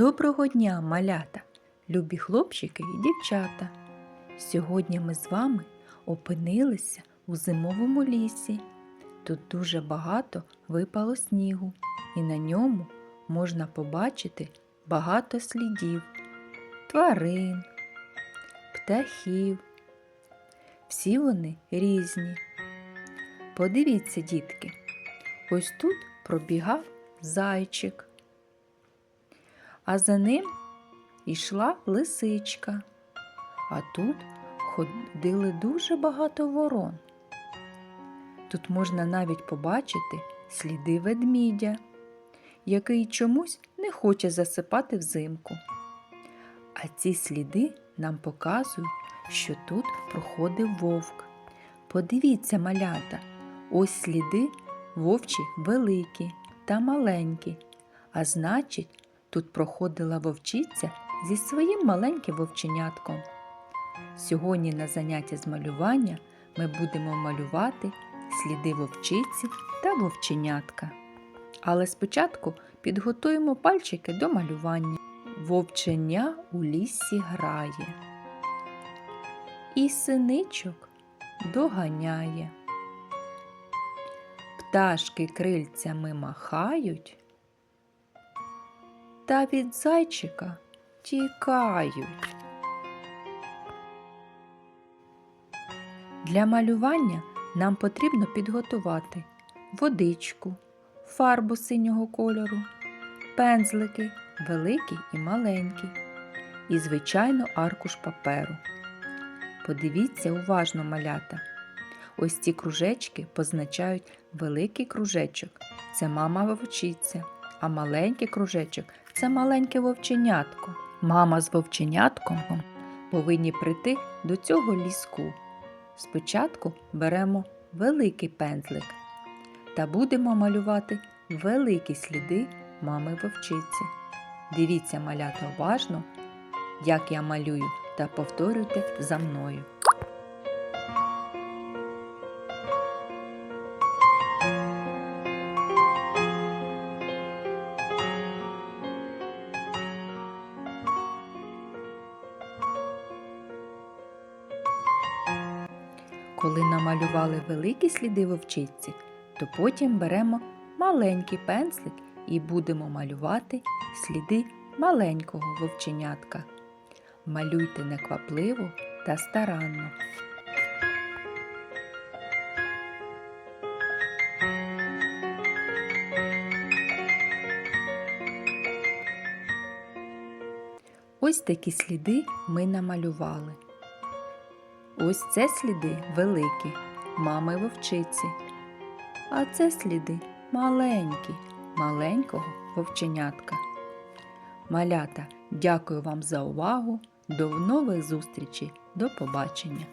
Доброго дня, малята, любі хлопчики і дівчата. Сьогодні ми з вами опинилися у зимовому лісі. Тут дуже багато випало снігу, і на ньому можна побачити багато слідів, тварин, птахів. Всі вони різні. Подивіться, дітки, ось тут пробігав зайчик а за ним йшла лисичка. А тут ходили дуже багато ворон. Тут можна навіть побачити сліди ведмідя, який чомусь не хоче засипати взимку. А ці сліди нам показують, що тут проходив вовк. Подивіться, малята, ось сліди вовчі великі та маленькі, а значить, Тут проходила вовчиця зі своїм маленьким вовченятком. Сьогодні на заняття з малювання ми будемо малювати сліди вовчиці та вовченятка. Але спочатку підготуємо пальчики до малювання. Вовченя у лісі грає, і синичок доганяє. Пташки крильцями махають та від зайчика тікають. Для малювання нам потрібно підготувати водичку, фарбу синього кольору, пензлики великий і маленький, і, звичайно, аркуш паперу. Подивіться уважно малята. Ось ці кружечки позначають великий кружечок це мама вовчиця, а маленький кружечок це маленьке вовченятко. Мама з вовченятком повинні прийти до цього ліску. Спочатку беремо великий пензлик та будемо малювати великі сліди мами вовчиці. Дивіться малята уважно, як я малюю, та повторюйте за мною. Коли намалювали великі сліди вовчиці, то потім беремо маленький пензлик і будемо малювати сліди маленького вовченятка. Малюйте неквапливо та старанно. Ось такі сліди ми намалювали. Ось це сліди великі, мами вовчиці. А це сліди маленькі, маленького вовченятка. Малята, дякую вам за увагу. До нових зустрічей. До побачення!